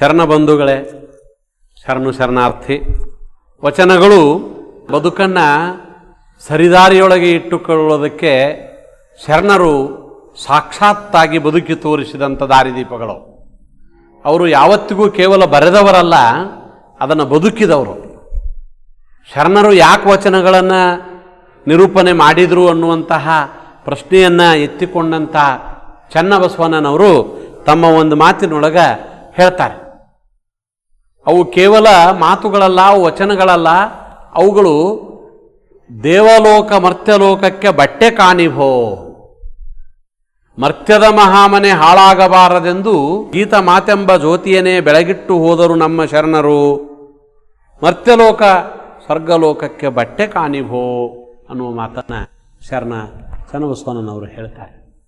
ಶರಣ ಬಂಧುಗಳೇ, ಶರಣು ಶರಣಾರ್ಥಿ, ವಚನಗಳು ಬದುಕನ್ನು ಸರಿದಾರಿಯೊಳಗೆ ಇಟ್ಟುಕೊಳ್ಳೋದಕ್ಕೆ ಶರಣರು ಸಾಕ್ಷಾತ್ತಾಗಿ ಬದುಕಿ ತೋರಿಸಿದಂಥ ದಾರಿದೀಪಗಳು. ಅವರು ಯಾವತ್ತಿಗೂ ಕೇವಲ ಬರೆದವರಲ್ಲ, ಅದನ್ನು ಬದುಕಿದವರು. ಶರಣರು ಯಾಕೆ ವಚನಗಳನ್ನು ನಿರೂಪಣೆ ಮಾಡಿದರು ಅನ್ನುವಂತಹ ಪ್ರಶ್ನೆಯನ್ನು ಎತ್ತಿಕೊಂಡಂಥ ಚನ್ನಬಸವಣ್ಣನವರು ತಮ್ಮ ಒಂದು ಮಾತಿನೊಳಗೆ ಹೇಳ್ತಾರೆ. ಅವು ಕೇವಲ ಮಾತುಗಳಲ್ಲ ವಚನಗಳಲ್ಲ. ಅವುಗಳು ದೇವಲೋಕ, ಮರ್ತ್ಯಲೋಕಕ್ಕೆ ಬಟ್ಟೆ ಕಾಣಿಭೋ. ಮರ್ತ್ಯದ ಮಹಾಮನೆ ಹಾಳಾಗಬಾರದೆಂದು ಗೀತ ಮಾತೆಂಬ ಜ್ಯೋತಿಯನ್ನೇ ಬೆಳಗಿಟ್ಟು ಹೋದರು ನಮ್ಮ ಶರಣರು. ಮರ್ತ್ಯಲೋಕ, ಸ್ವರ್ಗಲೋಕಕ್ಕೆ ಬಟ್ಟೆ ಕಾಣಿಭೋ ಅನ್ನುವ ಮಾತನ್ನು ಶರಣ ಚನ್ನಬಸವಣ್ಣನವರು ಹೇಳ್ತಾರೆ.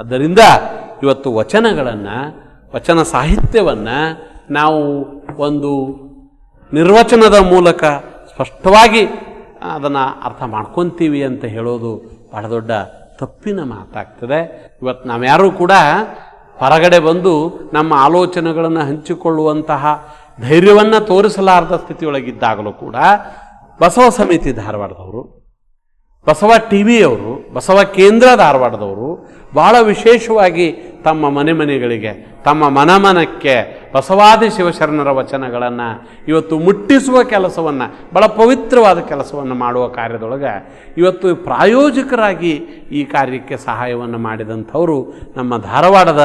ಆದ್ದರಿಂದ ಇವತ್ತು ವಚನಗಳನ್ನು, ವಚನ ಸಾಹಿತ್ಯವನ್ನು ನಾವು ಒಂದು ನಿರ್ವಚನದ ಮೂಲಕ ಸ್ಪಷ್ಟವಾಗಿ ಅದನ್ನು ಅರ್ಥ ಮಾಡ್ಕೊತೀವಿ ಅಂತ ಹೇಳೋದು ಬಹಳ ದೊಡ್ಡ ತಪ್ಪಿನ ಮಾತಾಗ್ತದೆ. ಇವತ್ತು ನಾವ್ಯಾರೂ ಕೂಡ ಹೊರಗಡೆ ಬಂದು ನಮ್ಮ ಆಲೋಚನೆಗಳನ್ನು ಹಂಚಿಕೊಳ್ಳುವಂತಹ ಧೈರ್ಯವನ್ನು ತೋರಿಸಲಾರದ ಸ್ಥಿತಿಯೊಳಗಿದ್ದಾಗಲೂ ಕೂಡ ಬಸವ ಸಮಿತಿ ಧಾರವಾಡದವರು ಬಸವ ಟಿ ವಿಯವರು ಬಸವ ಕೇಂದ್ರ ಧಾರವಾಡದವರು ಭಾಳ ವಿಶೇಷವಾಗಿ ತಮ್ಮ ಮನೆ ಮನೆಗಳಿಗೆ, ತಮ್ಮ ಮನಮನಕ್ಕೆ ಬಸವಾದಿ ಶಿವಶರಣರ ವಚನಗಳನ್ನು ಇವತ್ತು ಮುಟ್ಟಿಸುವ ಕೆಲಸವನ್ನು ಭಾಳ ಪವಿತ್ರವಾದ ಕೆಲಸವನ್ನು ಮಾಡುವ ಕಾರ್ಯದೊಳಗೆ ಇವತ್ತು ಪ್ರಾಯೋಜಕರಾಗಿ ಈ ಕಾರ್ಯಕ್ಕೆ ಸಹಾಯವನ್ನು ಮಾಡಿದಂಥವರು ನಮ್ಮ ಧಾರವಾಡದ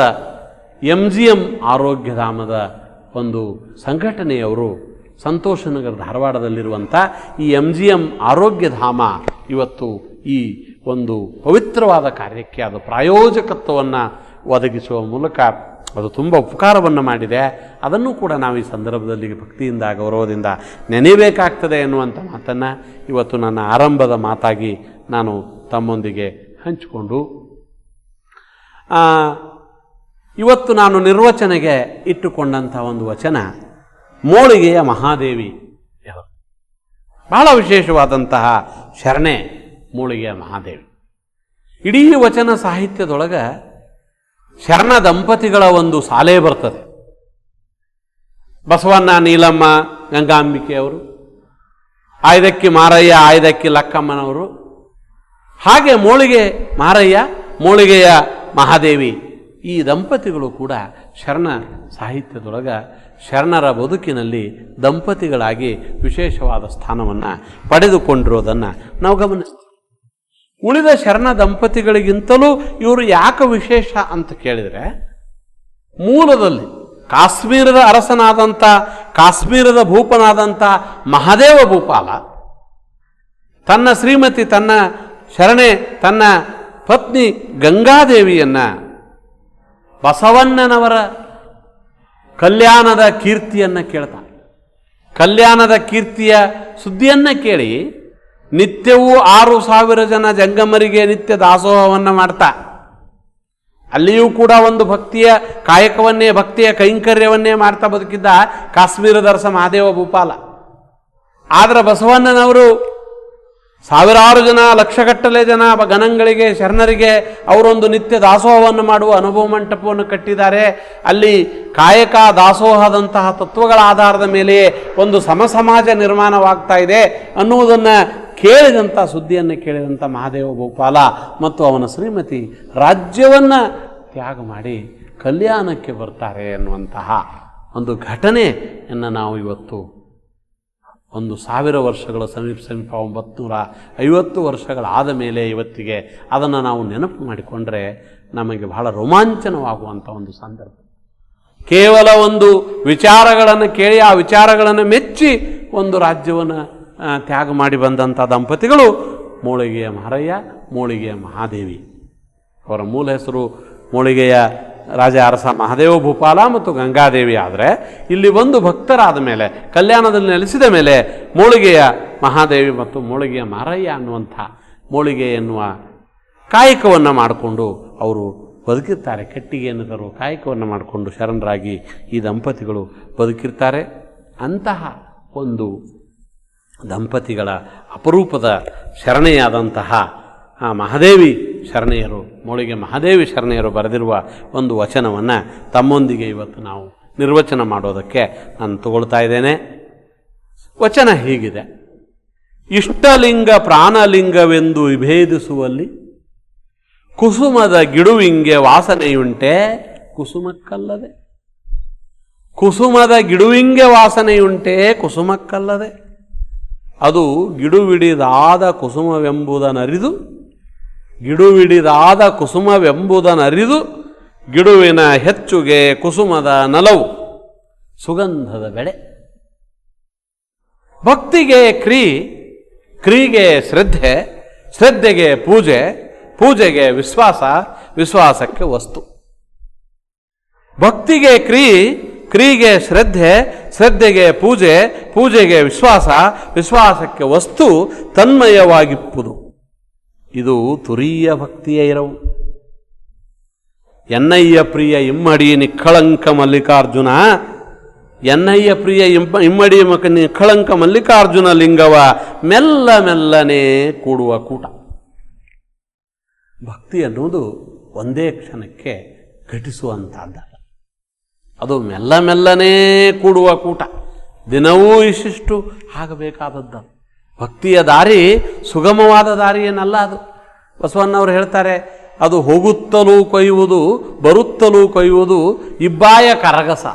ಎಂ ಜಿ ಎಂ ಆರೋಗ್ಯಧಾಮದ ಒಂದು ಸಂಘಟನೆಯವರು. ಸಂತೋಷನಗರ ಧಾರವಾಡದಲ್ಲಿರುವಂಥ ಈ ಎಂ ಜಿ ಎಂ ಆರೋಗ್ಯಧಾಮ ಇವತ್ತು ಈ ಒಂದು ಪವಿತ್ರವಾದ ಕಾರ್ಯಕ್ಕೆ ಅದು ಪ್ರಾಯೋಜಕತ್ವವನ್ನು ಒದಗಿಸುವ ಮೂಲಕ ಅದು ತುಂಬ ಉಪಕಾರವನ್ನು ಮಾಡಿದೆ. ಅದನ್ನು ಕೂಡ ನಾವು ಈ ಸಂದರ್ಭದಲ್ಲಿ ಭಕ್ತಿಯಿಂದ, ಗೌರವದಿಂದ ನೆನೆಯಬೇಕಾಗ್ತದೆ ಎನ್ನುವಂಥ ಮಾತನ್ನು ಇವತ್ತು ನನ್ನ ಆರಂಭದ ಮಾತಾಗಿ ನಾನು ತಮ್ಮೊಂದಿಗೆ ಹಂಚಿಕೊಂಡು ಇವತ್ತು ನಾನು ನಿರ್ವಚನೆಗೆ ಇಟ್ಟುಕೊಂಡಂಥ ಒಂದು ವಚನ ಮೋಳಿಗೆಯ ಮಹಾದೇವಿ ದೇವರು ಬಹಳ ವಿಶೇಷವಾದಂತಹ ಶರಣೆ ಮೂಳಿಗೆಯ ಮಹಾದೇವಿ. ಇಡೀ ವಚನ ಸಾಹಿತ್ಯದೊಳಗೆ ಶರಣ ದಂಪತಿಗಳ ಒಂದು ಸಾಲೆ ಬರ್ತದೆ. ಬಸವಣ್ಣ ನೀಲಮ್ಮ ಗಂಗಾಂಬಿಕೆಯವರು ಆಯ್ದಕ್ಕಿ ಮಾರಯ್ಯ, ಆಯ್ದಕ್ಕಿ ಲಕ್ಕಮ್ಮನವರು. ಹಾಗೆ ಮೋಳಿಗೆ ಮಾರಯ್ಯ, ಮೋಳಿಗೆಯ ಮಹಾದೇವಿ ಈ ದಂಪತಿಗಳು ಕೂಡ ಶರಣ ಸಾಹಿತ್ಯದೊಳಗ ಶರಣರ ಬದುಕಿನಲ್ಲಿ ದಂಪತಿಗಳಾಗಿ ವಿಶೇಷವಾದ ಸ್ಥಾನವನ್ನು ಪಡೆದುಕೊಂಡಿರೋದನ್ನು ನಾವು ಗಮನಿಸ್ತೀವಿ ಉಳಿದ ಶರಣ ದಂಪತಿಗಳಿಗಿಂತಲೂ ಇವರು ಯಾಕೆ ವಿಶೇಷ ಅಂತ ಕೇಳಿದರೆ, ಮೂಲದಲ್ಲಿ ಕಾಶ್ಮೀರದ ಅರಸನಾದಂಥ ಕಾಶ್ಮೀರದ ಭೂಪನಾದಂಥ ಮಹಾದೇವ ಭೂಪಾಲ, ತನ್ನ ಶ್ರೀಮತಿ, ತನ್ನ ಶರಣೆ, ತನ್ನ ಪತ್ನಿ ಗಂಗಾದೇವಿಯನ್ನು ಬಸವಣ್ಣನವರ ಕಲ್ಯಾಣದ ಕೀರ್ತಿಯನ್ನು ಕೇಳ್ತಾನೆ. ಕಲ್ಯಾಣದ ಕೀರ್ತಿಯ ಸುದ್ದಿಯನ್ನು ಕೇಳಿ ನಿತ್ಯವೂ ಆರು ಸಾವಿರ ಜನ ಜಂಗಮರಿಗೆ ನಿತ್ಯ ದಾಸೋಹವನ್ನು ಮಾಡ್ತಾ. ಅಲ್ಲಿಯೂ ಕೂಡ ಒಂದು ಭಕ್ತಿಯ ಕಾಯಕವನ್ನೇ, ಭಕ್ತಿಯ ಕೈಂಕರ್ಯವನ್ನೇ ಮಾಡ್ತಾ ಬದುಕಿದ್ದ ಕಾಶ್ಮೀರ ದರ್ಶ ಮಹಾದೇವ ಭೂಪಾಲ. ಆದರೆ ಬಸವಣ್ಣನವರು ಸಾವಿರಾರು ಜನ, ಲಕ್ಷಗಟ್ಟಲೆ ಜನ ಗಣಗಳಿಗೆ, ಶರಣರಿಗೆ ಅವರೊಂದು ನಿತ್ಯ ದಾಸೋಹವನ್ನು ಮಾಡುವ ಅನುಭವ ಮಂಟಪವನ್ನು ಕಟ್ಟಿದ್ದಾರೆ. ಅಲ್ಲಿ ಕಾಯಕ ದಾಸೋಹದಂತಹ ತತ್ವಗಳ ಆಧಾರದ ಮೇಲೆ ಒಂದು ಸಮಸಮಾಜ ನಿರ್ಮಾಣವಾಗ್ತಾ ಇದೆ ಅನ್ನುವುದನ್ನು ಕೇಳಿದಂಥ ಸುದ್ದಿಯನ್ನು ಕೇಳಿದಂಥ ಮಹಾದೇವ ಗೋಪಾಲ ಮತ್ತು ಅವನ ಶ್ರೀಮತಿ ರಾಜ್ಯವನ್ನು ತ್ಯಾಗ ಮಾಡಿ ಕಲ್ಯಾಣಕ್ಕೆ ಬರ್ತಾರೆ ಅನ್ನುವಂತಹ ಒಂದು ಘಟನೆಯನ್ನು ನಾವು ಇವತ್ತು ಒಂದು ಸಾವಿರ ವರ್ಷಗಳ ಸಮೀಪ ಸಮೀಪ ಒಂಬತ್ತು ಐವತ್ತು ವರ್ಷಗಳಾದ ಮೇಲೆ ಇವತ್ತಿಗೆ ಅದನ್ನು ನಾವು ನೆನಪು ಮಾಡಿಕೊಂಡ್ರೆ ನಮಗೆ ಬಹಳ ರೋಮಾಂಚನವಾಗುವಂಥ ಒಂದು ಸಂದರ್ಭ. ಕೇವಲ ಒಂದು ವಿಚಾರಗಳನ್ನು ಕೇಳಿ ಆ ವಿಚಾರಗಳನ್ನು ಮೆಚ್ಚಿ ಒಂದು ರಾಜ್ಯವನ್ನು ತ್ಯಾಗ ಮಾಡಿ ಬಂದಂಥ ದಂಪತಿಗಳು ಮೂಳಿಗೆಯ ಮಹಾರಯ್ಯ, ಮೂಳಿಗೆಯ ಮಹಾದೇವಿ. ಅವರ ಮೂಲ ಹೆಸರು ಮೋಳಿಗೆಯ ರಾಜ ಅರಸ ಮಹಾದೇವ ಭೂಪಾಲ ಮತ್ತು ಗಂಗಾದೇವಿ ಆದರೆ ಇಲ್ಲಿ ಒಂದು ಭಕ್ತರಾದ ಮೇಲೆ, ಕಲ್ಯಾಣದಲ್ಲಿ ನೆಲೆಸಿದ ಮೇಲೆ ಮೋಳಿಗೆಯ ಮಹಾದೇವಿ ಮತ್ತು ಮೋಳಿಗೆಯ ಮಾರಯ್ಯ ಅನ್ನುವಂಥ ಮೋಳಿಗೆ ಎನ್ನುವ ಕಾಯಕವನ್ನು ಮಾಡಿಕೊಂಡು ಅವರು ಬದುಕಿರ್ತಾರೆ. ಕಟ್ಟಿಗೆಯನ್ನು ತರುವ ಕಾಯಕವನ್ನು ಮಾಡಿಕೊಂಡು ಶರಣರಾಗಿ ಈ ದಂಪತಿಗಳು ಬದುಕಿರ್ತಾರೆ. ಅಂತಹ ಒಂದು ದಂಪತಿಗಳ ಅಪರೂಪದ ಶರಣೆಯಾದಂತಹ ಆ ಮಹಾದೇವಿ ಶರಣೆಯರು ಮೋಳಿಗೆ ಮಹಾದೇವಿ ಶರಣೆಯರು ಬರೆದಿರುವ ಒಂದು ವಚನವನ್ನು ತಮ್ಮೊಂದಿಗೆ ಇವತ್ತು ನಾವು ನಿರ್ವಚನ ಮಾಡೋದಕ್ಕೆ ನಾನು ತಗೊಳ್ತಾ ಇದ್ದೇನೆ. ವಚನ ಹೀಗಿದೆ. ಇಷ್ಟಲಿಂಗ ಪ್ರಾಣಲಿಂಗವೆಂದು ವಿಭೇದಿಸುವಲ್ಲಿ ಕುಸುಮದ ಗಿಡುವಿಂಗೆ ವಾಸನೆಯುಂಟೆ ಕುಸುಮಕ್ಕಲ್ಲದೆ. ಕುಸುಮದ ಗಿಡುವಿಂಗೆ ವಾಸನೆಯುಂಟೆ ಕುಸುಮಕ್ಕಲ್ಲದೆ. ಅದು ಗಿಡುವಿಡಿದಾದ ಕುಸುಮವೆಂಬುದನರಿದು ಗಿಡುವಿಡಿದಾದ ಕುಸುಮವೆಂಬುದನರಿದು ಗಿಡುವಿನ ಹೆಚ್ಚುಗೆ ಕುಸುಮದ ನಲವು. ಸುಗಂಧದ ಬೆಳೆ. ಭಕ್ತಿಗೆ ಕ್ರೀ, ಕ್ರಿಗೆ ಶ್ರದ್ಧೆ, ಶ್ರದ್ಧೆಗೆ ಪೂಜೆ, ಪೂಜೆಗೆ ವಿಶ್ವಾಸ, ವಿಶ್ವಾಸಕ್ಕೆ ವಸ್ತು. ಭಕ್ತಿಗೆ ಕ್ರೀ, ಕ್ರಿಗೆ ಶ್ರದ್ಧೆ, ಶ್ರದ್ಧೆಗೆ ಪೂಜೆ, ಪೂಜೆಗೆ ವಿಶ್ವಾಸ, ವಿಶ್ವಾಸಕ್ಕೆ ವಸ್ತು, ತನ್ಮಯವಾಗಿಪ್ಪುದು. ಇದು ತುರೀಯ ಭಕ್ತಿಯ ಇರವು. ಎನ್ನಯ್ಯ ಪ್ರಿಯ ಇಮ್ಮಡಿ ನಿಕ್ಕಳಂಕ ಮಲ್ಲಿಕಾರ್ಜುನ, ಎನ್ನಯ್ಯ ಪ್ರಿಯ ಇಮ್ಮ, ಇಮ್ಮಡಿ ಮಕ ನಿಕ್ಕಳಂಕ ಮಲ್ಲಿಕಾರ್ಜುನ ಲಿಂಗವ ಮೆಲ್ಲ ಮೆಲ್ಲನೆ ಕೂಡುವ ಕೂಟ. ಭಕ್ತಿ ಅನ್ನೋದು ಒಂದೇ ಕ್ಷಣಕ್ಕೆ ಘಟಿಸುವಂತಹದ್ದಲ್ಲ ಅದು ಮೆಲ್ಲ ಮೆಲ್ಲನೇ ಕೂಡುವ ಕೂಟ. ದಿನವೂ ಇಷ್ಟಿಷ್ಟು ಆಗಬೇಕಾದದ್ದು. ಭಕ್ತಿಯ ದಾರಿ ಸುಗಮವಾದ ದಾರಿ ಏನಲ್ಲ ಅದು? ಬಸವಣ್ಣವರು ಹೇಳ್ತಾರೆ, ಅದು ಹೋಗುತ್ತಲೂ ಕೊಯ್ಯುವುದು, ಬರುತ್ತಲೂ ಕೊಯ್ಯುವುದು ಇಬ್ಬಾಯ ಕರಗಸ.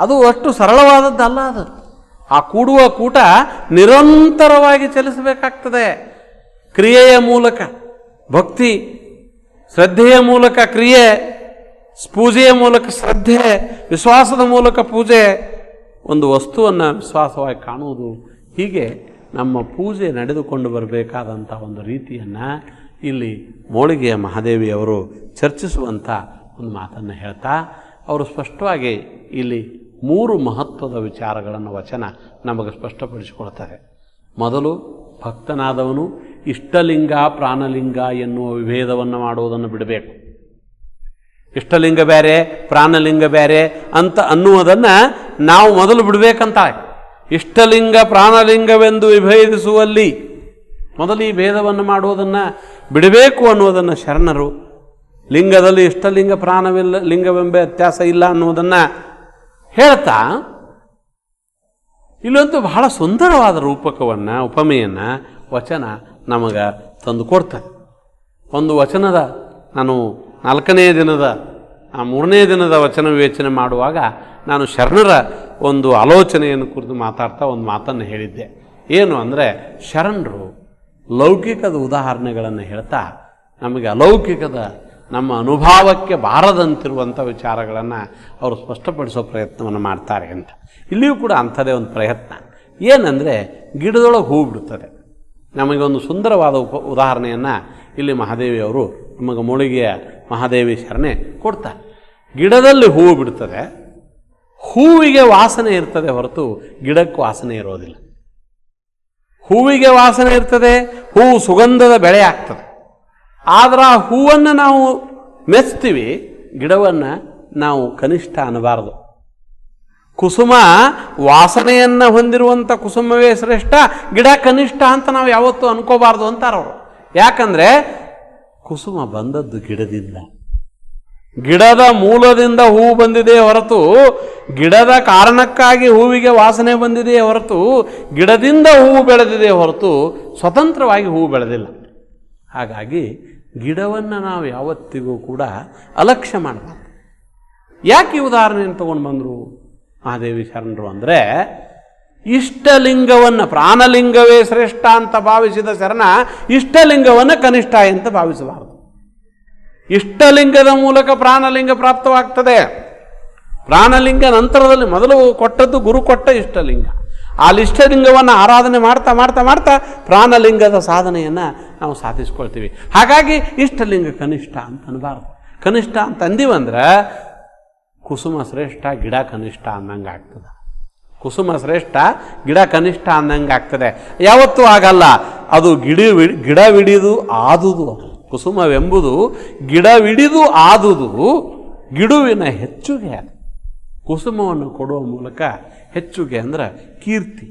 ಅದು ಅಷ್ಟು ಸರಳವಾದದ್ದಲ್ಲ ಅದು. ಆ ಕೂಡುವ ಕೂಟ ನಿರಂತರವಾಗಿ ಚಲಿಸಬೇಕಾಗ್ತದೆ. ಕ್ರಿಯೆಯ ಮೂಲಕ, ಭಕ್ತಿ, ಶ್ರದ್ಧೆಯ ಮೂಲಕ ಕ್ರಿಯೆ ಪೂಜೆಯ ಮೂಲಕ ಶ್ರದ್ಧೆ, ವಿಶ್ವಾಸದ ಮೂಲಕ ಪೂಜೆ, ಒಂದು ವಸ್ತುವನ್ನು ವಿಶ್ವಾಸವಾಗಿ ಕಾಣುವುದು ಹೀಗೆ ನಮ್ಮ ಪೂಜೆ ನಡೆದುಕೊಂಡು ಬರಬೇಕಾದಂಥ ಒಂದು ರೀತಿಯನ್ನು ಇಲ್ಲಿ ಮೋಳಿಗೆಯ ಮಹಾದೇವಿಯವರು ಚರ್ಚಿಸುವಂಥ ಒಂದು ಮಾತನ್ನು ಹೇಳ್ತಾ, ಅವರು ಸ್ಪಷ್ಟವಾಗಿ ಇಲ್ಲಿ ಮೂರು ಮಹತ್ವದ ವಿಚಾರಗಳನ್ನು ವಚನ ನಮಗೆ ಸ್ಪಷ್ಟಪಡಿಸಿಕೊಳ್ತಾರೆ ಮೊದಲು ಭಕ್ತನಾದವನು ಇಷ್ಟಲಿಂಗ ಪ್ರಾಣಲಿಂಗ ಎನ್ನುವ ವಿಭೇದವನ್ನು ಮಾಡುವುದನ್ನು ಬಿಡಬೇಕು. ಇಷ್ಟಲಿಂಗ ಬೇರೆ ಪ್ರಾಣಲಿಂಗ ಬೇರೆ ಅಂತ ಅನ್ನುವುದನ್ನು ನಾವು ಮೊದಲು ಬಿಡಬೇಕಂತಾಳೆ. ಇಷ್ಟಲಿಂಗ ಪ್ರಾಣಲಿಂಗವೆಂದು ವಿಭೇದಿಸುವಲ್ಲಿ ಮೊದಲು ಈ ಭೇದವನ್ನು ಮಾಡುವುದನ್ನು ಬಿಡಬೇಕು ಅನ್ನುವುದನ್ನು ಶರಣರು. ಲಿಂಗದಲ್ಲಿ ಇಷ್ಟಲಿಂಗ ಪ್ರಾಣವಿಲ್ಲ, ಲಿಂಗವೆಂಬ ವ್ಯತ್ಯಾಸ ಇಲ್ಲ ಅನ್ನುವುದನ್ನು ಹೇಳ್ತಾ, ಇಲ್ಲೊಂದು ಬಹಳ ಸುಂದರವಾದ ರೂಪಕವನ್ನು, ಉಪಮೆಯನ್ನು, ವಚನ ನಮಗೆ ತಂದು ಕೊಡ್ತಾರೆ. ಒಂದು ವಚನದ ನಾನು ನಾಲ್ಕನೇ ದಿನದ, ಆ ಮೂರನೇ ದಿನದ ವಚನ ವಿವೇಚನೆ ಮಾಡುವಾಗ ನಾನು ಶರಣರ ಒಂದು ಆಲೋಚನೆಯನ್ನು ಕುರಿತು ಮಾತಾಡ್ತಾ ಒಂದು ಮಾತನ್ನು ಹೇಳಿದ್ದೆ. ಏನು ಅಂದರೆ, ಶರಣರು ಲೌಕಿಕದ ಉದಾಹರಣೆಗಳನ್ನು ಹೇಳ್ತಾ ನಮಗೆ ಅಲೌಕಿಕದ ನಮ್ಮ ಅನುಭವಕ್ಕೆ ಬಾರದಂತಿರುವಂಥ ವಿಚಾರಗಳನ್ನು ಅವರು ಸ್ಪಷ್ಟಪಡಿಸೋ ಪ್ರಯತ್ನವನ್ನು ಮಾಡ್ತಾರೆ ಅಂತ. ಇಲ್ಲಿಯೂ ಕೂಡ ಅಂಥದ್ದೇ ಒಂದು ಪ್ರಯತ್ನ. ಏನಂದರೆ, ಗಿಡದೊಳಗೆ ಹೂ ಬಿಡುತ್ತದೆ ನಮಗೆ ಒಂದು ಸುಂದರವಾದ ಉಪ ಉದಾಹರಣೆಯನ್ನು ಇಲ್ಲಿ ಮಹಾದೇವಿಯವರು ನಮಗೆ ಮೂಳಿಗೆಯ ಮಹಾದೇವಿ ಶರಣೆ ಕೊಡ್ತಾರೆ. ಗಿಡದಲ್ಲಿ ಹೂವು ಬಿಡ್ತದೆ ಹೂವಿಗೆ ವಾಸನೆ ಇರ್ತದೆ ಹೊರತು ಗಿಡಕ್ಕೆ ವಾಸನೆ ಇರೋದಿಲ್ಲ. ಹೂವಿಗೆ ವಾಸನೆ ಇರ್ತದೆ ಹೂವು ಸುಗಂಧದ ಬೆಳೆ ಆಗ್ತದೆ. ಆದ್ರೆ ಆ ಹೂವನ್ನು ನಾವು ಮೆಚ್ತೀವಿ, ಗಿಡವನ್ನು ನಾವು ಕನಿಷ್ಠ ಅನ್ನಬಾರದು ಕುಸುಮ ವಾಸನೆಯನ್ನು ಹೊಂದಿರುವಂಥ ಕುಸುಮವೇ ಶ್ರೇಷ್ಠ, ಗಿಡ ಕನಿಷ್ಠ ಅಂತ ನಾವು ಯಾವತ್ತೂ ಅನ್ಕೋಬಾರ್ದು ಅಂತಾರವರು. ಯಾಕಂದರೆ ಕುಸುಮ ಬಂದದ್ದು ಗಿಡದಿಂದ. ಗಿಡದ ಮೂಲದಿಂದ ಹೂವು ಬಂದಿದೆ ಹೊರತು, ಗಿಡದ ಕಾರಣಕ್ಕಾಗಿ ಹೂವಿಗೆ ವಾಸನೆ ಬಂದಿದೆ ಹೊರತು, ಗಿಡದಿಂದ ಹೂವು ಬೆಳೆದಿದೆ ಹೊರತು ಸ್ವತಂತ್ರವಾಗಿ ಹೂವು ಬೆಳೆದಿಲ್ಲ. ಹಾಗಾಗಿ ಗಿಡವನ್ನು ನಾವು ಯಾವತ್ತಿಗೂ ಕೂಡ ಅಲಕ್ಷ್ಯ ಮಾಡಬಾರ್ದು. ಯಾಕೆ ಉದಾಹರಣೆಯನ್ನು ತಗೊಂಡು ಬಂದರು? ಮಹಾದೇವಿ ಶರಣರು ಅಂದರೆ, ಇಷ್ಟಲಿಂಗವನ್ನು, ಪ್ರಾಣಲಿಂಗವೇ ಶ್ರೇಷ್ಠ ಅಂತ ಭಾವಿಸಿದ ಶರಣ ಇಷ್ಟಲಿಂಗವನ್ನು ಕನಿಷ್ಠ ಅಂತ ಭಾವಿಸಬಾರದು. ಇಷ್ಟಲಿಂಗದ ಮೂಲಕ ಪ್ರಾಣಲಿಂಗ ಪ್ರಾಪ್ತವಾಗ್ತದೆ. ಪ್ರಾಣಲಿಂಗ ನಂತರದಲ್ಲಿ ಮೊದಲು ಕೊಟ್ಟದ್ದು ಗುರು ಕೊಟ್ಟ ಇಷ್ಟಲಿಂಗ. ಆ ಇಷ್ಟಲಿಂಗವನ್ನು ಆರಾಧನೆ ಮಾಡ್ತಾ ಮಾಡ್ತಾ ಮಾಡ್ತಾ ಪ್ರಾಣಲಿಂಗದ ಸಾಧನೆಯನ್ನು ನಾವು ಸಾಧಿಸ್ಕೊಳ್ತೀವಿ. ಹಾಗಾಗಿ ಇಷ್ಟಲಿಂಗ ಕನಿಷ್ಠ ಅಂತ ಅನ್ಬಾರ್ದು. ಕನಿಷ್ಠ ಅಂತ ಅಂದಿವಂದ್ರೆ ಕುಸುಮ ಶ್ರೇಷ್ಠ, ಗಿಡ ಕನಿಷ್ಠ ಅನ್ನಂಗೆ ಆಗ್ತದೆ. ಕುಸುಮ ಶ್ರೇಷ್ಠ, ಗಿಡ ಕನಿಷ್ಠ ಅನ್ನಂಗೆ ಆಗ್ತದೆ. ಯಾವತ್ತೂ ಆಗಲ್ಲ. ಅದು ಗಿಡ ಗಿಡ ಗಿಡವಿಡಿದು ಆದುದು ಕುಸುಮವೆಂಬುದು ಗಿಡವಿಡಿದು ಆದುದು ಗಿಡುವಿನ ಹೆಚ್ಚುಗೆ. ಅದು ಕುಸುಮವನ್ನು ಕೊಡುವ ಮೂಲಕ ಹೆಚ್ಚುಗೆ ಅಂದ್ರೆ ಕೀರ್ತಿ,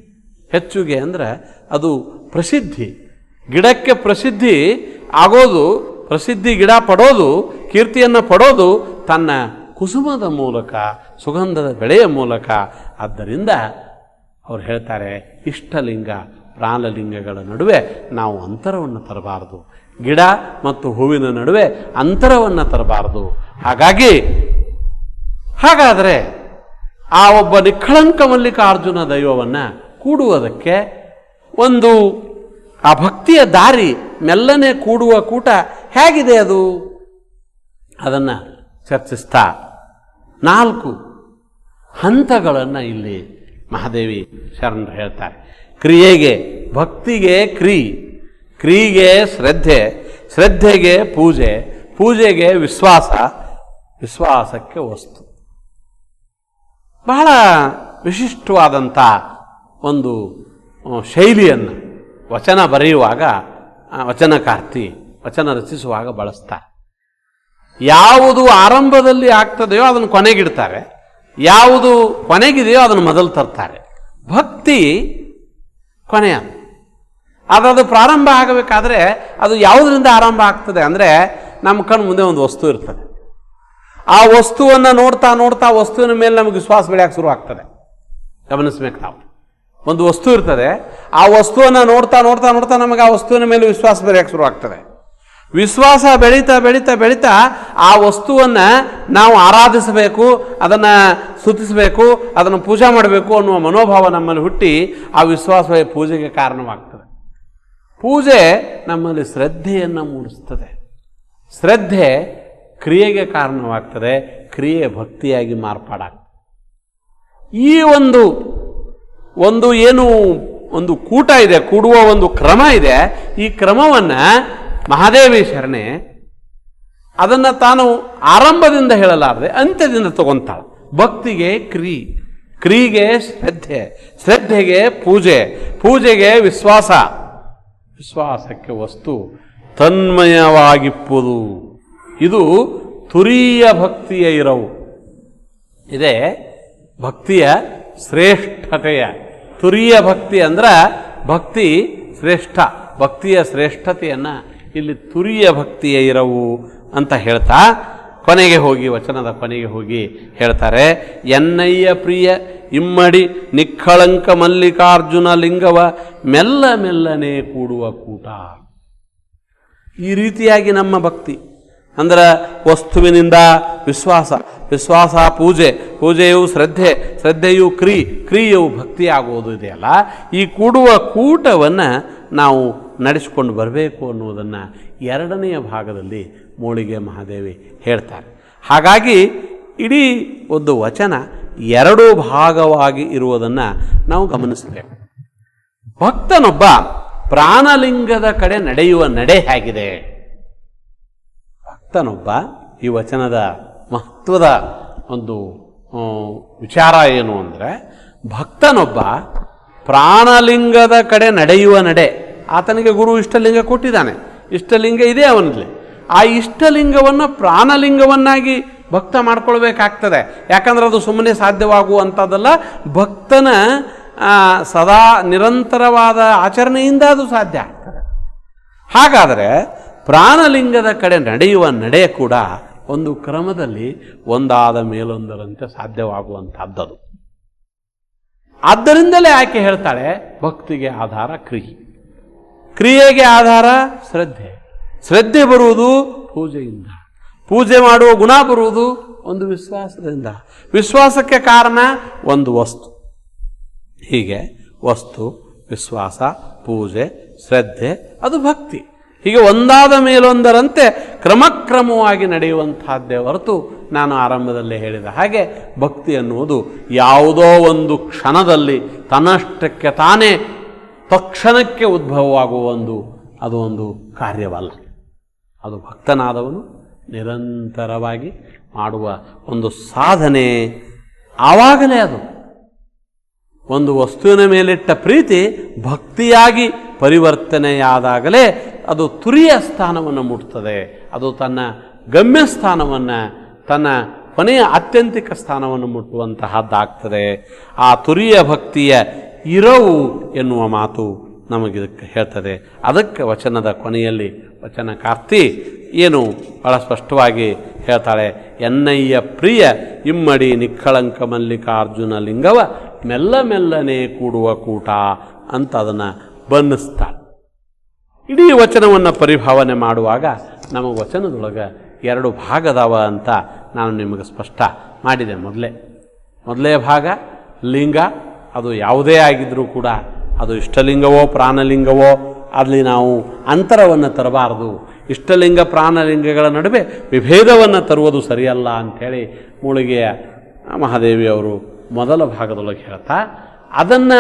ಹೆಚ್ಚುಗೆ ಅಂದ್ರೆ ಅದು ಪ್ರಸಿದ್ಧಿ. ಗಿಡಕ್ಕೆ ಪ್ರಸಿದ್ಧಿ ಆಗೋದು, ಪ್ರಸಿದ್ಧಿ ಗಿಡ ಪಡೋದು, ಕೀರ್ತಿಯನ್ನು ಪಡೋದು ತನ್ನ ಕುಸುಮದ ಮೂಲಕ, ಸುಗಂಧದ ಬೆಳೆಯ ಮೂಲಕ. ಆದ್ದರಿಂದ ಅವ್ರು ಹೇಳ್ತಾರೆ, ಇಷ್ಟಲಿಂಗ ಪ್ರಾಣಲಿಂಗಗಳ ನಡುವೆ ನಾವು ಅಂತರವನ್ನು ತರಬಾರದು. ಗಿಡ ಮತ್ತು ಹೂವಿನ ನಡುವೆ ಅಂತರವನ್ನು ತರಬಾರದು. ಹಾಗಾಗಿ, ಹಾಗಾದರೆ ಆ ಒಬ್ಬ ನಿಖಳಂಕ ಮಲ್ಲಿಕಾರ್ಜುನ ದೈವವನ್ನು ಕೂಡುವುದಕ್ಕೆ ಒಂದು ಆ ಭಕ್ತಿಯ ದಾರಿ, ಮೆಲ್ಲನೆ ಕೂಡುವ ಕೂಟ ಹೇಗಿದೆ ಅದು? ಅದನ್ನು ಚರ್ಚಿಸ್ತಾ ನಾಲ್ಕು ಹಂತಗಳನ್ನು ಇಲ್ಲಿ ಮಹಾದೇವಿ ಶರಣರು ಹೇಳ್ತಾರೆ. ಕ್ರಿಯೆಗೆ, ಭಕ್ತಿಗೆ ಕ್ರಿ. ಕ್ರಿಯೆಗೆ ಶ್ರದ್ಧೆ, ಶ್ರದ್ಧೆಗೆ ಪೂಜೆ, ಪೂಜೆಗೆ ವಿಶ್ವಾಸ, ವಿಶ್ವಾಸಕ್ಕೆ ವಸ್ತು. ಬಹಳ ವಿಶಿಷ್ಟವಾದಂಥ ಒಂದು ಶೈಲಿಯನ್ನು ವಚನ ಬರೆಯುವಾಗ ವಚನಕಾರ್ತಿ, ವಚನ ರಚಿಸುವಾಗ ಬಳಸ್ತಾರೆ. ಯಾವುದು ಆರಂಭದಲ್ಲಿ ಆಗ್ತದೆಯೋ ಅದನ್ನು ಕೊನೆಗಿಡ್ತಾರೆ. ಯಾವುದು ಕೊನೆಗಿದೆಯೋ ಅದನ್ನು ಮೊದಲು ತರ್ತಾರೆ. ಭಕ್ತಿ ಕೊನೆಯ ಆದರೆ ಅದು ಪ್ರಾರಂಭ ಆಗಬೇಕಾದ್ರೆ ಅದು ಯಾವುದರಿಂದ ಆರಂಭ ಆಗ್ತದೆ ಅಂದರೆ ನಮ್ಮ ಕಣ್ಣು ಮುಂದೆ ಒಂದು ವಸ್ತು ಇರ್ತದೆ. ಆ ವಸ್ತುವನ್ನು ನೋಡ್ತಾ ನೋಡ್ತಾ ವಸ್ತುವಿನ ಮೇಲೆ ನಮಗೆ ವಿಶ್ವಾಸ ಬೆಳೆಯಕ್ಕೆ ಶುರು ಆಗ್ತದೆ. ಗಮನಿಸ್ಬೇಕು ನಾವು. ಒಂದು ವಸ್ತು ಇರ್ತದೆ. ಆ ವಸ್ತುವನ್ನು ನೋಡ್ತಾ ನೋಡ್ತಾ ನೋಡ್ತಾ ನಮಗೆ ಆ ವಸ್ತುವಿನ ಮೇಲೆ ವಿಶ್ವಾಸ ಬೆಳೆಯಕ್ಕೆ ಶುರು ಆಗ್ತದೆ. ವಿಶ್ವಾಸ ಬೆಳೀತಾ ಬೆಳೀತಾ ಬೆಳೀತಾ ಆ ವಸ್ತುವನ್ನು ನಾವು ಆರಾಧಿಸಬೇಕು, ಅದನ್ನು ಸ್ತುತಿಸಬೇಕು, ಅದನ್ನು ಪೂಜೆ ಮಾಡಬೇಕು ಅನ್ನುವ ಮನೋಭಾವ ನಮ್ಮಲ್ಲಿ ಹುಟ್ಟಿ ಆ ವಿಶ್ವಾಸವೇ ಪೂಜೆಗೆ ಕಾರಣವಾಗ್ತದೆ. ಪೂಜೆ ನಮ್ಮಲ್ಲಿ ಶ್ರದ್ಧೆಯನ್ನು ಮೂಡಿಸ್ತದೆ. ಶ್ರದ್ಧೆ ಕ್ರಿಯೆಗೆ ಕಾರಣವಾಗ್ತದೆ ಕ್ರಿಯೆ ಭಕ್ತಿಯಾಗಿ ಮಾರ್ಪಾಡಾಗ್ತದೆ. ಈ ಒಂದು ಒಂದು ಏನು ಒಂದು ಕೂಟ ಇದೆ, ಕೂಡುವ ಒಂದು ಕ್ರಮ ಇದೆ, ಈ ಕ್ರಮವನ್ನು ಮಹಾದೇವಿ ಶರಣೆ ಅದನ್ನು ತಾನು ಆರಂಭದಿಂದ ಹೇಳಲಾರದೆ ಅಂತ್ಯದಿಂದ ತಗೊಂತಾಳೆ. ಭಕ್ತಿಗೆ ಕ್ರಿ ಕ್ರಿಗೆ ಶ್ರದ್ಧೆ, ಶ್ರದ್ಧೆಗೆ ಪೂಜೆ, ಪೂಜೆಗೆ ವಿಶ್ವಾಸ. ವಿಶ್ವಾಸಕ್ಕೆ ವಸ್ತು, ತನ್ಮಯವಾಗಿಪ್ಪುದು. ಇದು ತುರಿಯ ಭಕ್ತಿಯ ಇರವು. ಇದೇ ಭಕ್ತಿಯ ಶ್ರೇಷ್ಠತೆಯ. ತುರಿಯ ಭಕ್ತಿ ಅಂದ್ರೆ ಭಕ್ತಿ ಶ್ರೇಷ್ಠ, ಭಕ್ತಿಯ ಶ್ರೇಷ್ಠತೆಯನ್ನು ಇಲ್ಲಿ ತುರಿಯ ಭಕ್ತಿಯ ಇರವು ಅಂತ ಹೇಳ್ತಾ ಕೊನೆಗೆ ಹೋಗಿ, ವಚನದ ಕೊನೆಗೆ ಹೋಗಿ ಹೇಳ್ತಾರೆ, ಎನ್ನಯ್ಯ ಪ್ರಿಯ ಇಮ್ಮಡಿ ನಿಖಳಂಕ ಮಲ್ಲಿಕಾರ್ಜುನ ಲಿಂಗವ ಮೆಲ್ಲ ಮೆಲ್ಲನೆ ಕೂಡುವ ಕೂಟ. ಈ ರೀತಿಯಾಗಿ ನಮ್ಮ ಭಕ್ತಿ. ಅಂದರೆ ವಸ್ತುವಿನಿಂದ ವಿಶ್ವಾಸ. ವಿಶ್ವಾಸ ಪೂಜೆ. ಪೂಜೆಯು ಶ್ರದ್ಧೆ. ಶ್ರದ್ಧೆಯು ಕ್ರಿ. ಕ್ರಿಯೆಯು ಭಕ್ತಿ ಆಗುವುದು ಇದೆಯಲ್ಲ ಈ ಕೂಡುವ ಕೂಟವನ್ನು ನಾವು ನಡೆಸಿಕೊಂಡು ಬರಬೇಕು ಅನ್ನುವುದನ್ನು ಎರಡನೆಯ ಭಾಗದಲ್ಲಿ ಮೋಳಿಗೆ ಮಹಾದೇವಿ ಹೇಳ್ತಾರೆ. ಹಾಗಾಗಿ ಇಡೀ ಒಂದು ವಚನ ಎರಡು ಭಾಗವಾಗಿ ಇರುವುದನ್ನು ನಾವು ಗಮನಿಸಬೇಕು. ಭಕ್ತನೊಬ್ಬ ಪ್ರಾಣಲಿಂಗದ ಕಡೆ ನಡೆಯುವ ನಡೆ ಹೇಗಿದೆ? ಭಕ್ತನೊಬ್ಬ ಈ ವಚನದ ಮಹತ್ವದ ಒಂದು ವಿಚಾರ ಏನು ಅಂದರೆ, ಭಕ್ತನೊಬ್ಬ ಪ್ರಾಣಲಿಂಗದ ಕಡೆ ನಡೆಯುವ ನಡೆ, ಆತನಿಗೆ ಗುರು ಇಷ್ಟಲಿಂಗ ಕೊಟ್ಟಿದ್ದಾನೆ. ಇಷ್ಟಲಿಂಗ ಇದೆ ಅವನಲ್ಲಿ. ಆ ಇಷ್ಟಲಿಂಗವನ್ನು ಪ್ರಾಣಲಿಂಗವನ್ನಾಗಿ ಭಕ್ತ ಮಾಡ್ಕೊಳ್ಬೇಕಾಗ್ತದೆ. ಯಾಕಂದ್ರೆ ಅದು ಸುಮ್ಮನೆ ಸಾಧ್ಯವಾಗುವಂಥದ್ದಲ್ಲ, ಭಕ್ತನ ಸದಾ ನಿರಂತರವಾದ ಆಚರಣೆಯಿಂದ ಅದು ಸಾಧ್ಯ ಆಗ್ತದೆ. ಹಾಗಾದರೆ ಪ್ರಾಣಲಿಂಗದ ಕಡೆ ನಡೆಯುವ ನಡೆ ಕೂಡ ಒಂದು ಕ್ರಮದಲ್ಲಿ ಒಂದಾದ ಮೇಲೊಂದರಂತೆ ಸಾಧ್ಯವಾಗುವಂಥದ್ದದು. ಆದ್ದರಿಂದಲೇ ಆಕೆ ಹೇಳ್ತಾಳೆ, ಭಕ್ತಿಗೆ ಆಧಾರ ಕ್ರಿಯೆ. ಕ್ರಿಯೆಗೆ ಆಧಾರ ಶ್ರದ್ಧೆ. ಶ್ರದ್ಧೆ ಬರುವುದು ಪೂಜೆಯಿಂದ. ಪೂಜೆ ಮಾಡುವ ಗುಣ ಬರುವುದು ಒಂದು ವಿಶ್ವಾಸದಿಂದ. ವಿಶ್ವಾಸಕ್ಕೆ ಕಾರಣ ಒಂದು ವಸ್ತು. ಹೀಗೆ ವಸ್ತು, ವಿಶ್ವಾಸ, ಪೂಜೆ, ಶ್ರದ್ಧೆ, ಅದು ಭಕ್ತಿ. ಹೀಗೆ ಒಂದಾದ ಮೇಲೊಂದರಂತೆ ಕ್ರಮಕ್ರಮವಾಗಿ ನಡೆಯುವಂತಹದ್ದೇ ಹೊರತು ನಾನು ಆರಂಭದಲ್ಲೇ ಹೇಳಿದ ಹಾಗೆ ಭಕ್ತಿ ಅನ್ನುವುದು ಯಾವುದೋ ಒಂದು ಕ್ಷಣದಲ್ಲಿ ತನ್ನಷ್ಟಕ್ಕೆ ತಾನೇ ತಕ್ಷಣಕ್ಕೆ ಉದ್ಭವವಾಗುವ ಒಂದು ಅದು ಒಂದು ಕಾರ್ಯವಲ್ಲ. ಅದು ಭಕ್ತನಾದವನು ನಿರಂತರವಾಗಿ ಮಾಡುವ ಒಂದು ಸಾಧನೆ ಆವಾಗಲೇ ಅದು. ಒಂದು ವಸ್ತುವಿನ ಮೇಲಿಟ್ಟ ಪ್ರೀತಿ ಭಕ್ತಿಯಾಗಿ ಪರಿವರ್ತನೆಯಾದಾಗಲೇ ಅದು ತುರಿಯ ಸ್ಥಾನವನ್ನು ಮುಟ್ತದೆ. ಅದು ತನ್ನ ಗಮ್ಯ ಸ್ಥಾನವನ್ನು, ತನ್ನ ಕೊನೆಯ ಆತ್ಯಂತಿಕ ಸ್ಥಾನವನ್ನು ಮುಟ್ಟುವಂತಹದ್ದಾಗ್ತದೆ. ಆ ತುರಿಯ ಭಕ್ತಿಯ ಇರವು ಎನ್ನುವ ಮಾತು ನಮಗಿದಕ್ಕೆ ಹೇಳ್ತದೆ. ಅದಕ್ಕೆ ವಚನದ ಕೊನೆಯಲ್ಲಿ ವಚನಕಾರ್ತಿ ಏನು ಬಹಳ ಸ್ಪಷ್ಟವಾಗಿ ಹೇಳ್ತಾಳೆ. ಎನ್ನಯ್ಯ ಪ್ರಿಯ, ಇಮ್ಮಡಿ ನಿಕ್ಕಳಂಕ ಮಲ್ಲಿಕಾರ್ಜುನ ಲಿಂಗವ, ಮೆಲ್ಲ ಮೆಲ್ಲನೆ ಕೂಡುವ ಕೂಟ ಅಂತ ಅದನ್ನು ಬನ್ನಿಸ್ತಾಳೆ ಇಡೀ ವಚನವನ್ನು ಪರಿಭಾವನೆ ಮಾಡುವಾಗ ನಮ್ಮ ವಚನದೊಳಗೆ ಎರಡು ಭಾಗದವ ಅಂತ ನಾನು ನಿಮಗೆ ಸ್ಪಷ್ಟ ಮಾಡಿದೆ ಮೊದಲೇ. ಮೊದಲೇ ಭಾಗ, ಲಿಂಗ, ಅದು ಯಾವುದೇ ಆಗಿದ್ರೂ ಕೂಡ ಅದು ಇಷ್ಟಲಿಂಗವೋ ಪ್ರಾಣಲಿಂಗವೋ ಅಲ್ಲಿ ನಾವು ಅಂತರವನ್ನು ತರಬಾರದು. ಇಷ್ಟಲಿಂಗ ಪ್ರಾಣಲಿಂಗಗಳ ನಡುವೆ ವಿಭೇದವನ್ನು ತರುವುದು ಸರಿಯಲ್ಲ ಅಂಥೇಳಿ ಮೂಳಿಗೆಯ ಮಹಾದೇವಿಯವರು ಮೊದಲ ಭಾಗದೊಳಗೆ ಹೇಳ್ತಾ, ಅದನ್ನು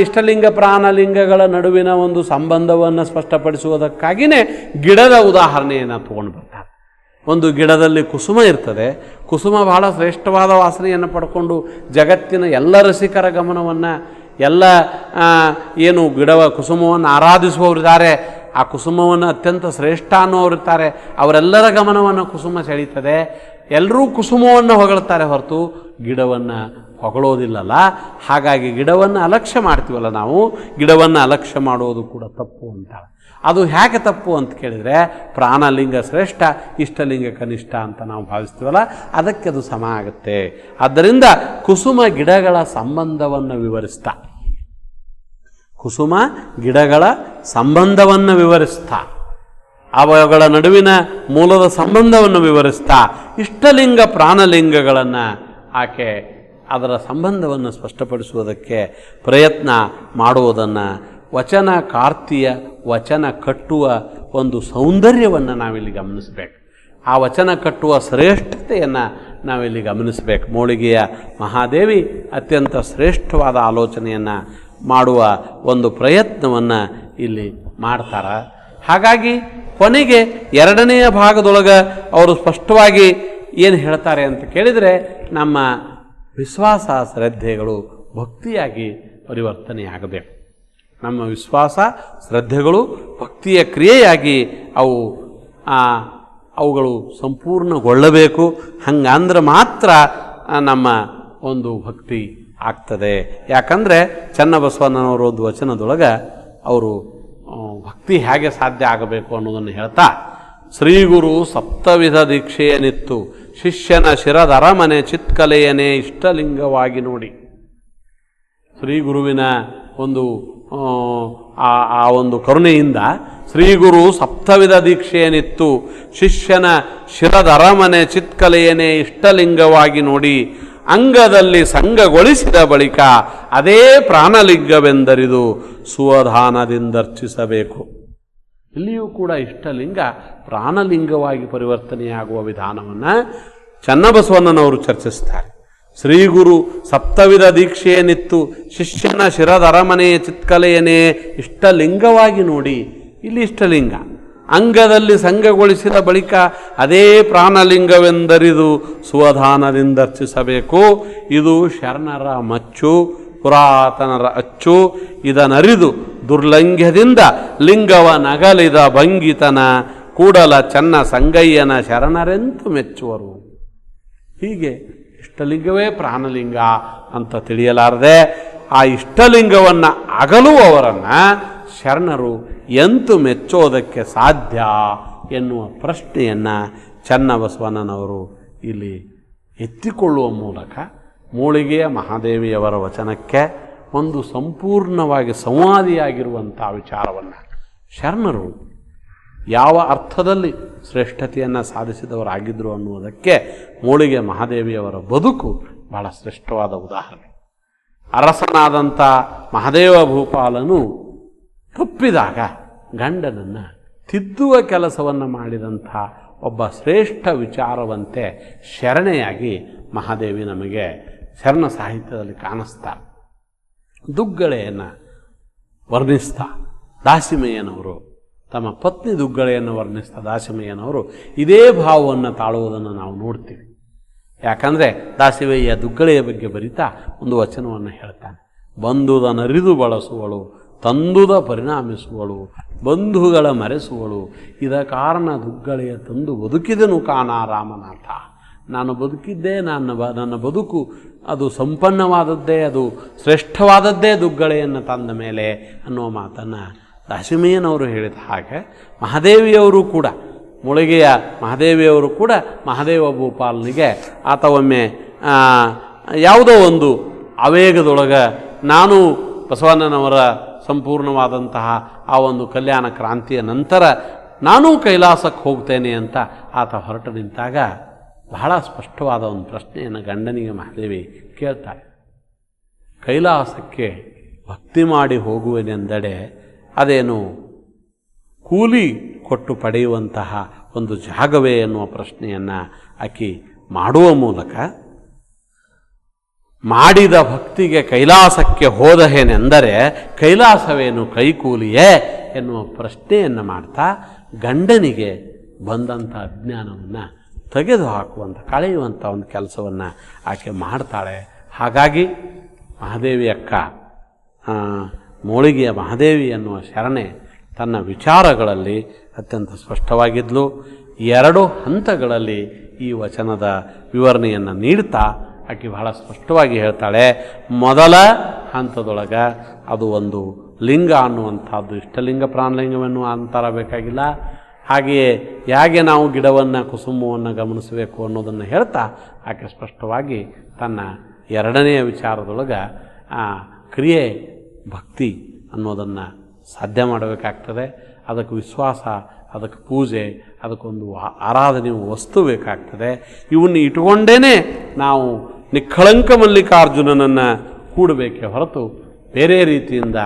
ಇಷ್ಟಲಿಂಗ ಪ್ರಾಣಲಿಂಗಗಳ ನಡುವಿನ ಒಂದು ಸಂಬಂಧವನ್ನು ಸ್ಪಷ್ಟಪಡಿಸುವುದಕ್ಕಾಗಿಯೇ ಗಿಡದ ಉದಾಹರಣೆಯನ್ನು ತೊಗೊಂಡು ಬರ್ತಾರೆ. ಒಂದು ಗಿಡದಲ್ಲಿ ಕುಸುಮ ಇರ್ತದೆ. ಕುಸುಮ ಬಹಳ ಶ್ರೇಷ್ಠವಾದ ವಾಸನೆಯನ್ನು ಪಡ್ಕೊಂಡು ಜಗತ್ತಿನ ಎಲ್ಲ ರಸಿಕರ ಗಮನವನ್ನು ಎಲ್ಲ ಏನು ಗಿಡವ ಕುಸುಮವನ್ನು ಆರಾಧಿಸುವವರಿದ್ದಾರೆ ಆ ಕುಸುಮವನ್ನು ಅತ್ಯಂತ ಶ್ರೇಷ್ಠ ಅನ್ನೋರಿರ್ತಾರೆ ಅವರೆಲ್ಲರ ಗಮನವನ್ನು ಕುಸುಮ ಸೆಳೀತದೆ. ಎಲ್ಲರೂ ಕುಸುಮವನ್ನು ಹೊಗಳ್ತಾರೆ ಹೊರತು ಗಿಡವನ್ನು ಹೊಗಳೋದಿಲ್ಲಲ್ಲ. ಹಾಗಾಗಿ ಗಿಡವನ್ನು ಅಲಕ್ಷ್ಯ ಮಾಡ್ತೀವಲ್ಲ ನಾವು, ಗಿಡವನ್ನು ಅಲಕ್ಷ್ಯ ಮಾಡೋದು ಕೂಡ ತಪ್ಪು ಅಂತ. ಅದು ಹೇಗೆ ತಪ್ಪು ಅಂತ ಕೇಳಿದರೆ, ಪ್ರಾಣಲಿಂಗ ಶ್ರೇಷ್ಠ, ಇಷ್ಟಲಿಂಗ ಕನಿಷ್ಠ ಅಂತ ನಾವು ಭಾವಿಸ್ತೀವಲ್ಲ, ಅದಕ್ಕೆ ಅದು ಸಮ ಆಗುತ್ತೆ. ಆದ್ದರಿಂದ ಕುಸುಮ ಗಿಡಗಳ ಸಂಬಂಧವನ್ನು ವಿವರಿಸ್ತಾ. ಕುಸುಮ ಗಿಡಗಳ ಸಂಬಂಧವನ್ನು ವಿವರಿಸ್ತಾ. ಅವುಗಳ ನಡುವಿನ ಮೂಲದ ಸಂಬಂಧವನ್ನು ವಿವರಿಸ್ತಾ. ಇಷ್ಟಲಿಂಗ ಪ್ರಾಣಲಿಂಗಗಳನ್ನು ಆಕೆ ಅದರ ಸಂಬಂಧವನ್ನು ಸ್ಪಷ್ಟಪಡಿಸುವುದಕ್ಕೆ ಪ್ರಯತ್ನ ಮಾಡುವುದನ್ನು ವಚನ ಕಾರ್ತಿಯ ವಚನ ಕಟ್ಟುವ ಒಂದು ಸೌಂದರ್ಯವನ್ನು ನಾವಿಲ್ಲಿ ಗಮನಿಸಬೇಕು. ಆ ವಚನ ಕಟ್ಟುವ ಶ್ರೇಷ್ಠತೆಯನ್ನು ನಾವಿಲ್ಲಿ ಗಮನಿಸಬೇಕು. ಮೋಳಿಗೆಯ ಮಹಾದೇವಿ ಅತ್ಯಂತ ಶ್ರೇಷ್ಠವಾದ ಆಲೋಚನೆಯನ್ನು ಮಾಡುವ ಒಂದು ಪ್ರಯತ್ನವನ್ನು ಇಲ್ಲಿ ಮಾಡ್ತಾರೆ. ಹಾಗಾಗಿ ಕೊನೆಗೆ ಎರಡನೆಯ ಭಾಗದೊಳಗೆ ಅವರು ಸ್ಪಷ್ಟವಾಗಿ ಏನು ಹೇಳ್ತಾರೆ ಅಂತ ಕೇಳಿದರೆ ನಮ್ಮ ವಿಶ್ವಾಸ ಶ್ರದ್ಧೆಗಳು ಭಕ್ತಿಯಾಗಿ ಪರಿವರ್ತನೆಯಾಗಬೇಕು. ನಮ್ಮ ವಿಶ್ವಾಸ ಶ್ರದ್ಧೆಗಳು ಭಕ್ತಿಯ ಕ್ರಿಯೆಯಾಗಿ ಅವು ಅವುಗಳು ಸಂಪೂರ್ಣಗೊಳ್ಳಬೇಕು. ಹಂಗಂದ್ರೆ ಮಾತ್ರ ನಮ್ಮ ಒಂದು ಭಕ್ತಿ ಆಗ್ತದೆ. ಯಾಕಂದರೆ ಚನ್ನಬಸವಣ್ಣನವರು ಒಂದು ವಚನದೊಳಗೆ ಅವರು ಭಕ್ತಿ ಹೇಗೆ ಸಾಧ್ಯ ಆಗಬೇಕು ಅನ್ನೋದನ್ನು ಹೇಳ್ತಾ ಶ್ರೀಗುರು ಸಪ್ತವಿಧ ದೀಕ್ಷೆಯನಿತ್ತು ಶಿಷ್ಯನ ಶಿರದ ಅರಮನೆ ಚಿತ್ಕಲೆಯನೇ ಇಷ್ಟಲಿಂಗವಾಗಿ ನೋಡಿ. ಶ್ರೀ ಗುರುವಿನ ಒಂದು ಆ, ಒಂದು ಕರುಣೆಯಿಂದ ಶ್ರೀಗುರು ಸಪ್ತವಿಧ ದೀಕ್ಷೆಯನಿತ್ತು ಶಿಷ್ಯನ ಶಿರದ ಅರಮನೆ ಚಿತ್ಕಲೆಯನೇ ಇಷ್ಟಲಿಂಗವಾಗಿ ನೋಡಿ. ಅಂಗದಲ್ಲಿ ಸಂಘಗೊಳಿಸಿದ ಬಳಿಕ ಅದೇ ಪ್ರಾಣಲಿಂಗವೆಂದರಿದು ಸುವಧಾನದಿಂದರ್ಚಿಸಬೇಕು ಇಲ್ಲಿಯೂ ಕೂಡ ಇಷ್ಟಲಿಂಗ ಪ್ರಾಣಲಿಂಗವಾಗಿ ಪರಿವರ್ತನೆಯಾಗುವ ವಿಧಾನವನ್ನು ಚನ್ನಬಸವಣ್ಣನವರು ಚರ್ಚಿಸ್ತಾರೆ. ಶ್ರೀಗುರು ಸಪ್ತವಿಧ ದೀಕ್ಷೆಯೇನಿತ್ತು ಶಿಷ್ಯನ ಶಿರದ ಅರಮನೆಯ ಚಿತ್ಕಲೆಯನೇ ಇಷ್ಟಲಿಂಗವಾಗಿ ನೋಡಿ, ಇಲ್ಲಿ ಇಷ್ಟಲಿಂಗ. ಅಂಗದಲ್ಲಿ ಸಂಘಗೊಳಿಸಿದ ಬಳಿಕ ಅದೇ ಪ್ರಾಣಲಿಂಗವೆಂದರಿದು ಸುವಧಾನದಿಂದರ್ಚಿಸಬೇಕು ಇದು ಶರಣರ ಮಚ್ಚು, ಪುರಾತನರ ಅಚ್ಚು. ಇದನರಿದು ದುರ್ಲಂಘ್ಯದಿಂದ ಲಿಂಗವ ನಗಲಿದ ಭಂಗಿತನ ಕೂಡಲ ಚನ್ನ ಸಂಗಯ್ಯನ ಶರಣರೆಂತು ಮೆಚ್ಚುವರು. ಹೀಗೆ ಇಷ್ಟಲಿಂಗವೇ ಪ್ರಾಣಲಿಂಗ ಅಂತ ತಿಳಿಯಲಾರದೆ, ಆ ಇಷ್ಟಲಿಂಗವನ್ನು ಅಗಲುವವರನ್ನು ಶರಣರು ಎಂತು ಮೆಚ್ಚೋದಕ್ಕೆ ಸಾಧ್ಯ ಎನ್ನುವ ಪ್ರಶ್ನೆಯನ್ನು ಚನ್ನಬಸವಣ್ಣನವರು ಇಲ್ಲಿ ಎತ್ತಿಕೊಳ್ಳುವ ಮೂಲಕ ಮೂಳಿಗೆಯ ಮಹಾದೇವಿಯವರ ವಚನಕ್ಕೆ ಒಂದು ಸಂಪೂರ್ಣವಾಗಿ ಸಂವಾದಿಯಾಗಿರುವಂಥ ವಿಚಾರವನ್ನು ಶರಣರು ಯಾವ ಅರ್ಥದಲ್ಲಿ ಶ್ರೇಷ್ಠತೆಯನ್ನು ಸಾಧಿಸಿದವರಾಗಿದ್ದರು ಅನ್ನುವುದಕ್ಕೆ ಮೂಳಿಗೆ ಮಹಾದೇವಿಯವರ ಬದುಕು ಬಹಳ ಶ್ರೇಷ್ಠವಾದ ಉದಾಹರಣೆ. ಅರಸನಾದಂಥ ಮಹಾದೇವ ಭೂಪಾಲನು ತಪ್ಪಿದಾಗ ಗಂಡನನ್ನು ತಿದ್ದುವ ಕೆಲಸವನ್ನು ಮಾಡಿದಂಥ ಒಬ್ಬ ಶ್ರೇಷ್ಠ ವಿಚಾರವಂತೆ ಶರಣೆಯಾಗಿ ಮಹಾದೇವಿ ನಮಗೆ ಶರಣ ಸಾಹಿತ್ಯದಲ್ಲಿ ಕಾಣಿಸ್ತಾ. ದುಗ್ಗಳೆಯನ್ನು ವರ್ಣಿಸ್ತಾ. ದಾಸಿಮಯ್ಯನವರು ತಮ್ಮ ಪತ್ನಿ ದುಗ್ಗಳೆಯನ್ನು ವರ್ಣಿಸ್ತಾ. ದಾಸಿಮಯ್ಯನವರು ಇದೇ ಭಾವವನ್ನು ತಾಳುವುದನ್ನು ನಾವು ನೋಡ್ತೀವಿ. ಯಾಕಂದರೆ ದಾಸಿಮಯ್ಯ ದುಗ್ಗಳೆಯ ಬಗ್ಗೆ ಬರಿತಾ ಒಂದು ವಚನವನ್ನು ಹೇಳ್ತಾನೆ. ಬಂದುದನರಿದು ಬಳಸುವಳು ತಂದುದ ಪರಿಣಾಮಿಸುವಳು, ಬಂಧುಗಳ ಮರೆಸುವಳು. ಇದ ಕಾರಣ ದುಗ್ಗಳೆಯ ತಂದು ಬದುಕಿದನು ಕಾಣ ರಾಮನಾಥ ನಾನು ಬದುಕಿದ್ದೇ, ನನ್ನ ಬ, ನನ್ನ ಬದುಕು ಅದು ಸಂಪನ್ನವಾದದ್ದೇ, ಅದು ಶ್ರೇಷ್ಠವಾದದ್ದೇ ದುಗ್ಗಳೆಯನ್ನು ತಂದ ಮೇಲೆ ಅನ್ನುವ ಮಾತನ್ನು ದಾಸಿಮಯ್ಯನವರು ಹೇಳಿದ ಹಾಗೆ ಮಹಾದೇವಿಯವರು ಕೂಡ, ಮುಳುಗೆಯ ಮಹಾದೇವಿಯವರು ಕೂಡ ಮಹಾದೇವ ಭೂಪಾಲನಿಗೆ ಆತ ಒಮ್ಮೆ ಯಾವುದೋ ಒಂದು ಆವೇಗದೊಳಗೆ ನಾನು ಬಸವಣ್ಣನವರ ಸಂಪೂರ್ಣವಾದಂತಹ ಆ ಒಂದು ಕಲ್ಯಾಣ ಕ್ರಾಂತಿಯ ನಂತರ ನಾನೂ ಕೈಲಾಸಕ್ಕೆ ಹೋಗ್ತೇನೆ ಅಂತ ಆತ ಹೊರಟು ನಿಂತಾಗ ಬಹಳ ಸ್ಪಷ್ಟವಾದ ಒಂದು ಪ್ರಶ್ನೆಯನ್ನು ಗಂಡನಿಗೆ ಮಹಾದೇವಿ ಕೇಳ್ತಾಳೆ. ಕೈಲಾಸಕ್ಕೆ ಭಕ್ತಿ ಮಾಡಿ ಹೋಗುವನೆಂದಡೆ ಅದೇನು ಕೂಲಿ ಕೊಟ್ಟು ಪಡೆಯುವಂತಹ ಒಂದು ಜಾಗವೇ ಎನ್ನುವ ಪ್ರಶ್ನೆಯನ್ನು ಆಕೆ ಮಾಡುವ ಮೂಲಕ ಮಾಡಿದ ಭಕ್ತಿಗೆ ಕೈಲಾಸಕ್ಕೆ ಹೋದಹೇನೆಂದರೆ ಕೈಲಾಸವೇನು ಕೈಕೂಲಿಯೇ ಎನ್ನುವ ಪ್ರಶ್ನೆಯನ್ನು ಮಾಡ್ತಾ ಗಂಡನಿಗೆ ಬಂದಂಥ ಅಜ್ಞಾನವನ್ನು ತೆಗೆದುಹಾಕುವಂಥ, ಕಳೆಯುವಂಥ ಒಂದು ಕೆಲಸವನ್ನು ಆಕೆ ಮಾಡ್ತಾಳೆ. ಹಾಗಾಗಿ ಮಹಾದೇವಿ ಅಕ್ಕ ಮೋಳಿಗೆಯ ಮಹಾದೇವಿ ಎನ್ನುವ ಶರಣೆ ತನ್ನ ವಿಚಾರಗಳಲ್ಲಿ ಅತ್ಯಂತ ಸ್ಪಷ್ಟವಾಗಿದ್ಲು. ಎರಡು ಹಂತಗಳಲ್ಲಿ ಈ ವಚನದ ವಿವರಣೆಯನ್ನು ನೀಡ್ತಾ ಆಕೆ ಬಹಳ ಸ್ಪಷ್ಟವಾಗಿ ಹೇಳ್ತಾಳೆ, ಮೊದಲ ಹಂತದೊಳಗೆ ಅದು ಒಂದು ಲಿಂಗ ಅನ್ನುವಂಥದ್ದು. ಇಷ್ಟಲಿಂಗ ಪ್ರಾಣಲಿಂಗವನ್ನು ಅಂತರ ಬೇಕಾಗಿಲ್ಲ. ಹಾಗೆಯೇ ಹೇಗೆ ನಾವು ಗಿಡವನ್ನು, ಕುಸುಮವನ್ನು ಗಮನಿಸಬೇಕು ಅನ್ನೋದನ್ನು ಹೇಳ್ತಾ ಆಕೆ ಸ್ಪಷ್ಟವಾಗಿ ತನ್ನ ಎರಡನೆಯ ವಿಚಾರದೊಳಗೆ ಆ ಕ್ರಿಯೆ, ಭಕ್ತಿ ಅನ್ನೋದನ್ನು ಸಾಧ್ಯ ಮಾಡಬೇಕಾಗ್ತದೆ. ಅದಕ್ಕೆ ವಿಶ್ವಾಸ, ಅದಕ್ಕೆ ಪೂಜೆ, ಅದಕ್ಕೊಂದು ಆರಾಧನೆ ವಸ್ತು ಬೇಕಾಗ್ತದೆ. ಇವನ್ನ ಇಟ್ಕೊಂಡೇ ನಾವು ನಿಖಳಂಕ ಮಲ್ಲಿಕಾರ್ಜುನನನ್ನು ಕೂಡಬೇಕೇ ಹೊರತು ಬೇರೆ ರೀತಿಯಿಂದ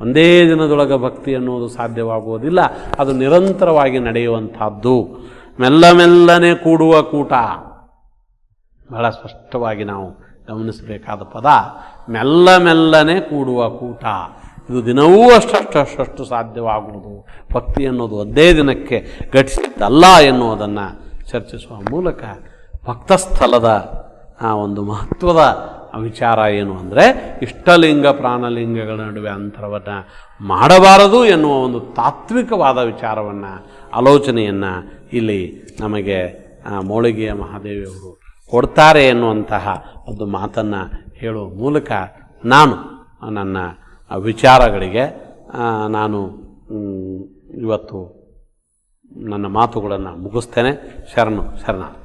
ಒಂದೇ ದಿನದೊಳಗೆ ಭಕ್ತಿ ಅನ್ನೋದು ಸಾಧ್ಯವಾಗುವುದಿಲ್ಲ. ಅದು ನಿರಂತರವಾಗಿ ನಡೆಯುವಂಥದ್ದು. ಮೆಲ್ಲ ಮೆಲ್ಲನೆ ಕೂಡುವ ಕೂಟ. ಬಹಳ ಸ್ಪಷ್ಟವಾಗಿ ನಾವು ಗಮನಿಸಬೇಕಾದ ಪದ. ಮೆಲ್ಲ ಮೆಲ್ಲನೆ ಕೂಡುವ ಕೂಟ. ಇದು ದಿನವೂ ಅಷ್ಟಷ್ಟು ಸಾಧ್ಯವಾಗುವುದು. ಭಕ್ತಿ ಅನ್ನೋದು ಒಂದೇ ದಿನಕ್ಕೆ ಘಟಿಸಿದ್ದಲ್ಲ ಎನ್ನುವುದನ್ನು ಚರ್ಚಿಸುವ ಮೂಲಕ ಭಕ್ತಸ್ಥಲದ ಆ ಒಂದು ಮಹತ್ವದ ವಿಚಾರ ಏನು ಅಂದರೆ ಇಷ್ಟಲಿಂಗ ಪ್ರಾಣಲಿಂಗಗಳ ನಡುವೆ ಅಂತರವನ್ನು ಮಾಡಬಾರದು ಎನ್ನುವ ಒಂದು ತಾತ್ವಿಕವಾದ ವಿಚಾರವನ್ನು, ಆಲೋಚನೆಯನ್ನು ಇಲ್ಲಿ ನಮಗೆ ಮೋಳಿಗೆಯ ಮಹಾದೇವಿಯವರು ಕೊಡ್ತಾರೆ ಎನ್ನುವಂತಹ ಒಂದು ಮಾತನ್ನು ಹೇಳುವ ಮೂಲಕ ನಾನು ನನ್ನ ವಿಚಾರಗಳಿಗೆ ನಾನು ಇವತ್ತು ನನ್ನ ಮಾತುಗಳನ್ನು ಮುಗಿಸ್ತೇನೆ. ಶರಣು, ಶರಣಾರ್ಥಿ.